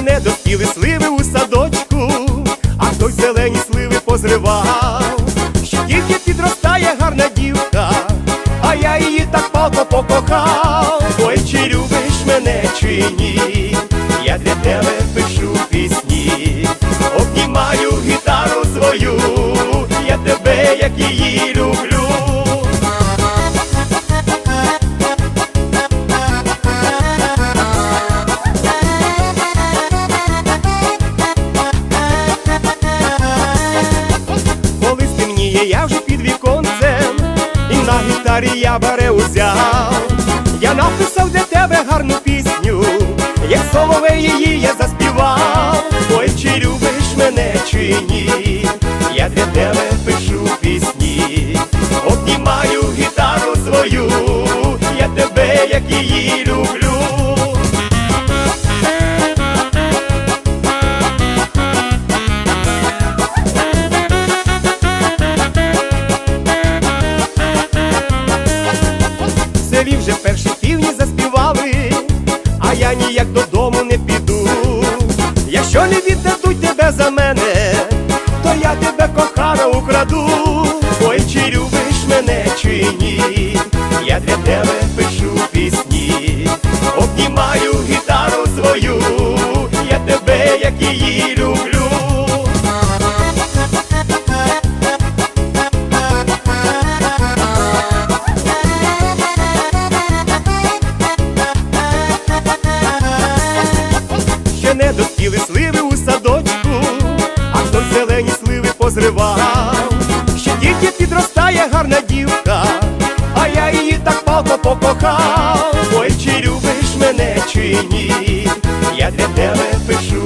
ще не доспіли сливи у садочку, а той зелені сливи позривав, що тільки підростає гарна дівка, а я її так палко покохав. Ой, чи любиш мене, чи ні? Стемніє, я вже під віконцем, і на гітарі я бере узяв. Я написав для тебе гарну пісню, як соловей її я заспівав. Чи ні? Я для тебе пишу пісні, обнімаю гітару свою, я тебе, як її люблю. ще не доспіли сливи у садочку, покохав. Ой, чи любиш мене, чи ні? Я для тебе пишу